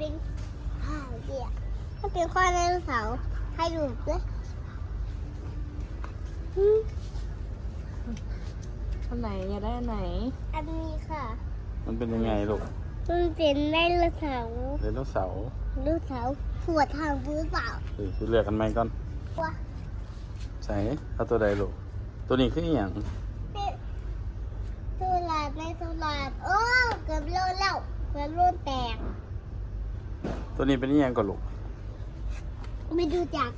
เป็นข้าวเดียวถ้าเป็นข้อไดโนเสาให้ดูด้วยอันไหนอยากได้อันไหน อันนี้ค่ะ มันเป็นยังไงลูกมันเป็นไดโนเสาร์ไดโนเสาร์ไดโนเสาร์หัวทางหรือเปล่าเฮ้ยเลือกกันไหมก่อนตัวใช่เอาตัวใดลูกตัวนี้คืออย่างตัวหลาดในตัวหลาดโอ้เกือบโลนแล้วเกือบโลนแตก ตัวนี้เป็นอิยังก่อนลูกไม่ดูจัก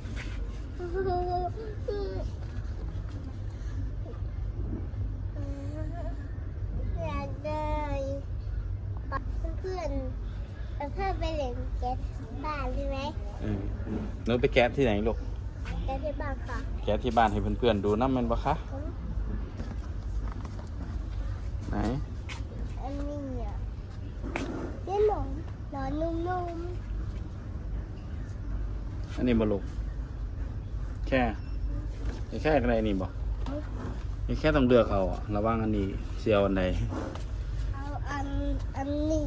อยากได้เพื่อนเพื่อนไปเล่นแก๊บ้านใช่ไหมอืมหนูไปแก๊บที่ไหนลูก แก๊บที่บ้านค่ะแก๊บที่บ้านให้เพื่อนๆดูน้ำมันปะคะ ไหน อันนี้เนี่ยเล่นหนอนหนอนนุ่มๆ อันนี้บลูแค่แค่อะไรนี่บอกแค่ต้องเลือกเอาระว่างอันนี้เสียวอันใดเอาอันอันนี้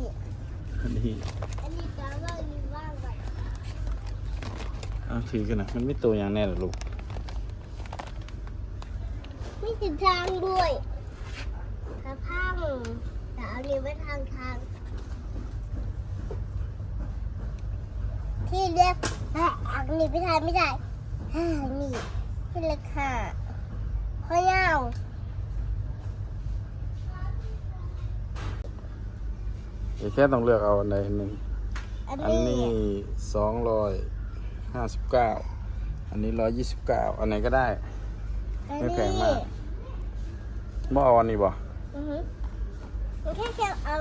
อันนี้อันนี้จะว่ามีว่างไหมเอาถือกันนะมันไม่โตอย่างแน่หรอลูกไม่ถึงทางด้วยกระพังแต่เอานี้ไว้ทางทางที่เรียก แต่อันนี้พี่ชายไม่ได้นี่พี่เล็กค่ะพ่อาวเดี๋แค่ต้องเลือกเอาอันใดหนึ่ง อันนี้สองร้อยห้าสิบเก้า อันนี้ร้อยยี่สิบเก้า อันไหนก็ได้ ไม่แพงมากบ่เอาอันนี้บ่อือแค่จะเอา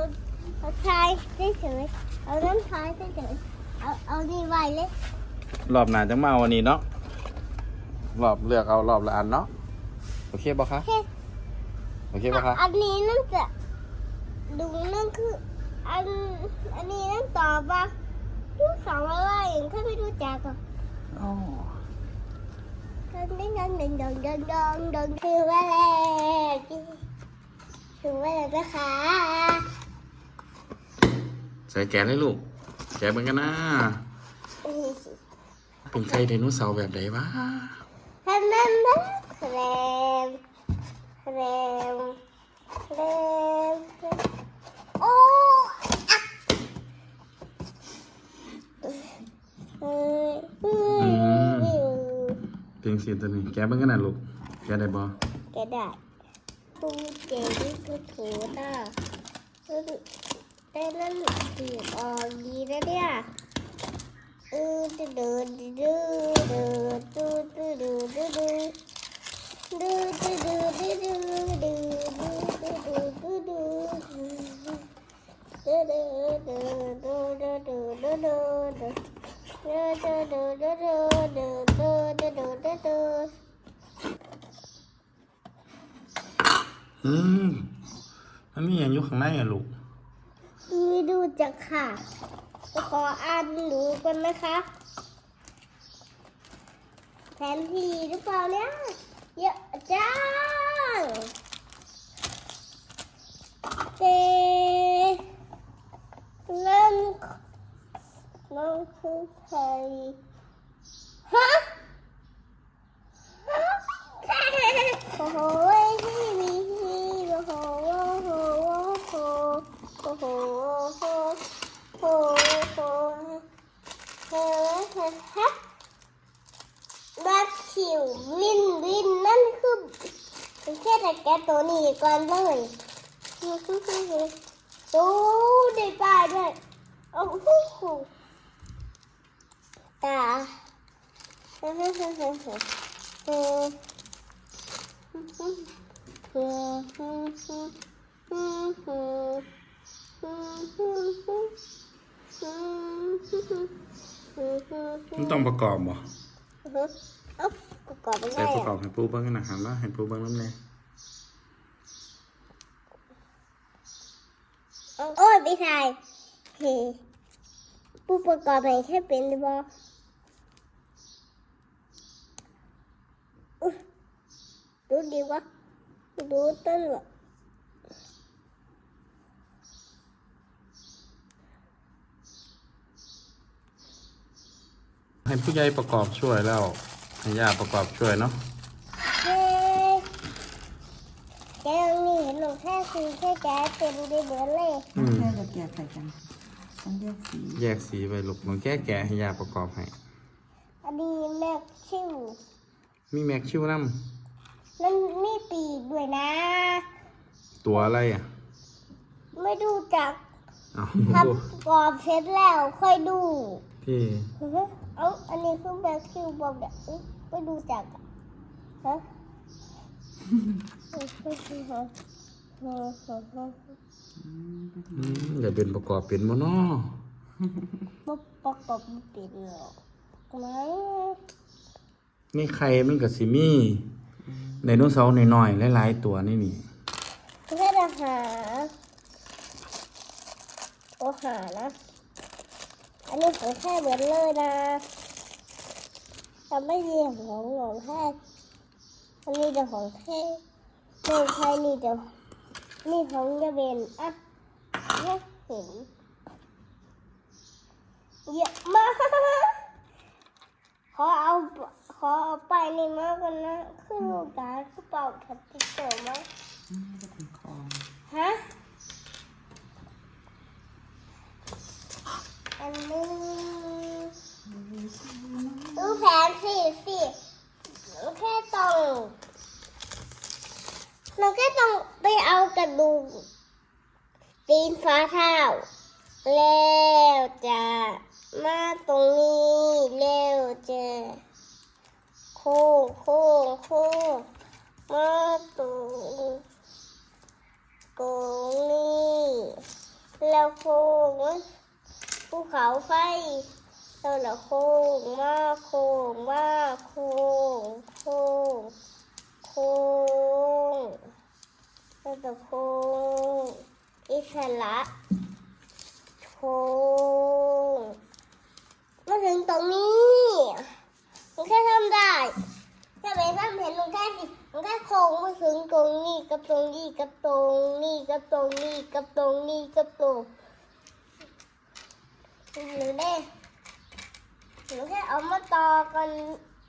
เอาทรายเฉยเอาน้ำทรายเฉยเอาเอาดีไว้เลย รอบหนาจังมาวันนี้เนาะรอบเลือกเอารอบละอันเนาะโอเคปะคะโอเคปะคะอันนี้นั่นจะดูนั่นคือ อันอันนี้นั่นต่อปะลูกสองอะไรอย่างข้าไม่รู้จักอะอ๋อดินดินดินดินดินดินดินถึงว่าแล้วถึงว่าแล้วนะคะใส่แกนให้ลูกแกนเหมือนกันนะ เป็นไข่ไดโนเสาร์แบบไหนวะแรมแรมแรมแรมแรมแรมโอ้อะเพลงเสียงตัวนี้แกเป็นขนาดลูกแกได้บอแกได้ษตู้เจ๊ที่คือถูต้าเต้นนั่นสีออยีแล้วเนี่ย อืมมันมีอย่างอยู่ข้างในอะลูก มีดูจะกค่ะ ขออ่านดูกันนะคะแผนที่หรือเปล่าเนี่ยเยอะจังเตนั่นนั่นคือใครฮะโอ้โหที่มีโอ้โหโอ้โหโอ้โหโอ้โหโอ้โหโอ้ โหฮะบัตชิววินวินนั่นคือแค่แต่แกตัวนี้ก่อนเลยดูได้ป้ายด้วยโอ้โหตา เฮ้ยเฮ้ยเฮ้ยเฮ้ยเฮ้ยมันต้องประกอบบ่เอ้าประกอบเป็นไงใส่ประกออะบให้ปูเบิ้งกันนะครับว่าให้ปูเบิ้งน้ำแน่โอ้ยไม่ใช่เฮ้ผู้ประกอบให้แค่เป็นหรือเปล่าอุ๊ยดูดีวะดูต้น วะผู้ใหญ่ประกอบช่วยแล้วให้ย่าประกอบช่วยเนาะเย้แกยังมีเห็นหนูแค่คือแค่แกเต็มได้เบิร์เลย อืมแค่จะแกะใส่กันต้องแยกสีแยกสีไปลูกมันแก้แกะให้ย่าประกอบให้ อันนี้แม็กชิวมีแม็กชิวน้แล้วมีปีกด้วยนะำตัวอะไรอะไม่ดูจักเอาทำกรอบเสร็จแล้วค่อยดู ที่เอาอันนี้คือแม็กชิวบอกเด็กอุ๊ยไม่ดูจักอะฮะอย่าเป็นประกอบเป็นบ่เนาะปุ๊บปุ๊บเปิดหรอกนะมีไข่มันก็สิมีไดโนเสาร์น้อยๆหลายๆตัวนี่นี่แค่หาโอหานะ อันนี้ผมแค่เหมือนเลยนะแต่ไม่เรียนของของแค่อันนี้จะของแค่เมืองไทยนี่จะนี่ของจะเป็นอะเนี่ยเห็นเยอะมากขอเอาขอเอาไปนี่มากกันนะขึ้นลูกตาคือเป่าถัดติดเติมมั้งอืมจะเป็นคองฮะ อันนี้ดูแผนสิสิเราแค่ต้องเราแค่ต้องไปเอา กระดูกตีนฟ้าเท้าแล้วจะมาตรงนี้แล้วจะโค้งโค้งโค้งมาตรงตรงนี้แล้วโค้งภูเขาไฟแล้วละโค้งมาโค้งมาโค้งโค้งโค้ง แล้วก็โคงอิสระโค้งมาถึงตรงนี้มันแค่ทำได้ถ้าไปทำเห็นลุงแค่สิลุงแค่โค้งมาถึงตรงนี้กับตรงนี้กับตรงนี้กับตรงนี้กับตรงนี้กับตรงหรือได้หรือแค่เอามาต่อกัน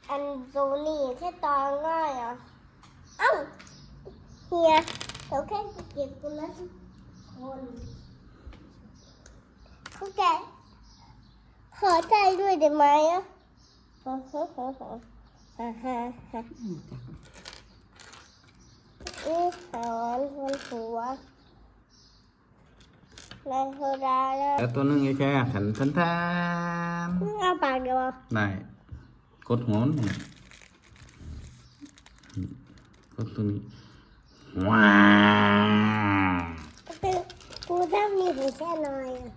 อันโซนี่แค่ต่อง่ายอะเอ้าเฮีย เราแค่เก็บคนละคนเขาแกขอใจด้วยได้ไหมอะฮ่าฮ่าฮ่าฮ่าฮ่าฮ่าฮ่าอืมจักนี่หอนบนหัวในโซดาแล้วแล้วตัวนึงไอ้แค่ขันทันทานอ้าปากเดียวได้กดหัวนี่กดตัวนี้ ว้าวคือกูทำมีหูแค่น้อยอะ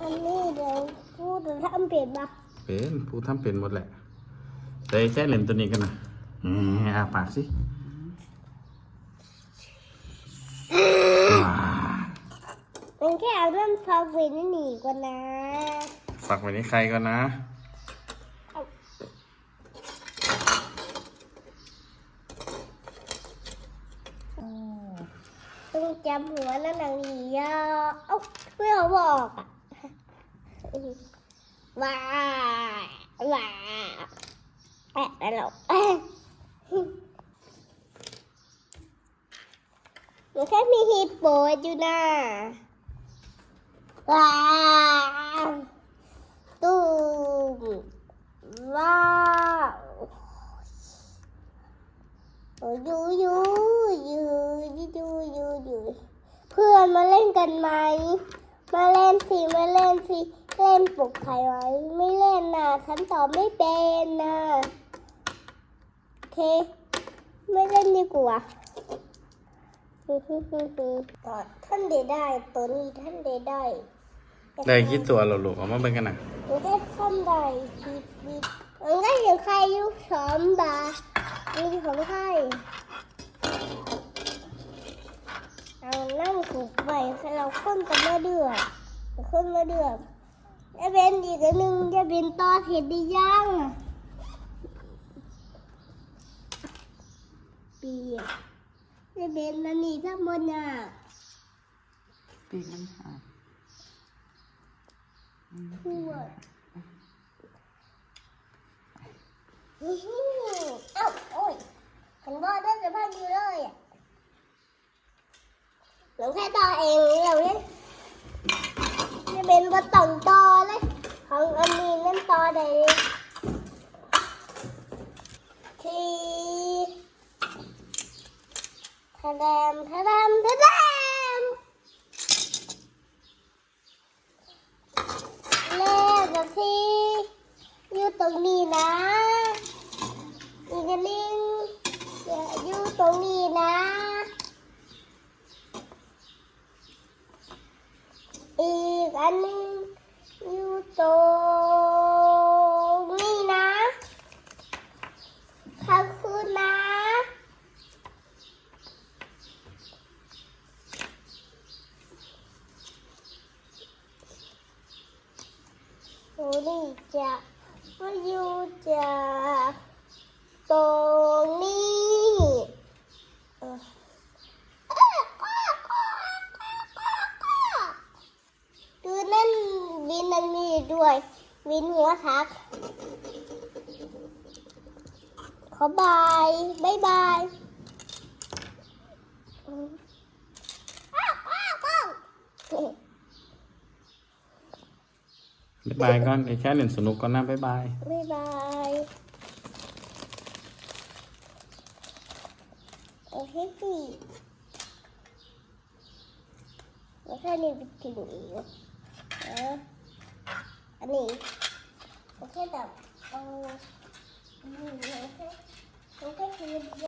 อันนี้เดี๋ยวกูจะทำเปลี่ยนบ้าเป็นผู้ทำเป็นหมดแหละแต่ไอ้แค่เล่นตัวนี้กันนะแหมอาปากสิว้าวมันแค่เอาเรื่องฟาวินหนีกว่านะ ฝากไว้ในใครก่อนนะ ต้องจำหัวนั่นหนังดีอะเอ้าไม่เอาบอกอะว้าว้าแอะแล้วมันแค่มีฮิปโปอยู่นะว้าวตูมว้าว ยูยูยูยูยูยูยูเพื่อนมาเล่นกันไหม มาเล่นสิ มาเล่นสิ เล่นปลุกใครไว้ ไม่เล่นนะฉันตอบไม่เป็นนะโอเค ไม่เล่นดีกว่าก่อนท่านเดได้ตัวนี้ท่านเดได้ได้กี่ตัวเราลูกเอามาเป็นกันนะหนูได้ท่านใดบีบบีบมันได้อย่างใครอยุสอมบา นี่คือของใครเอาน้ำถูกไปเราค้นกันมาเดือดค้นมาเดือดจะเป็นอีกหนึ่งจะเป็นตอเห็ดดีย่างปีจะเป็นนันนี่ทั้งหมดน่ะปีน้ำหาขวด Ooh. Oh. อเอ้าโอ้ยฉันว่าจะพันอยู่เลยอะหนูแค่ต่อเองเราเนี่ยจะเป็นว่าต่องต่อเลย ของอันนี้นั่นต่อใดที่ทะแดมทะแดมทะแดมเลขกับที่อยู่ตรงนี้นะ อีกอันหนึงอย่าอยู่ตรงนี้นะ อีกอันหนึง อยู่ตรงนี้นะขอบคุณนะ โอ้นี่จะมาอยู่จากตรงนี้เออดูนั่นวินนันมีด้วย วินหัวทัก ขอบายบายบายอ้าวอ้าวอ้าวบ๊ายบายก่อนไอ้แค่เล่นสนุกก่อนนะบ๊ายบาย บายบายโอเคสิแล้วแค่นี้ไปถึงอีกนะอันนี้ 我看到，哦，嗯，我看，我看你。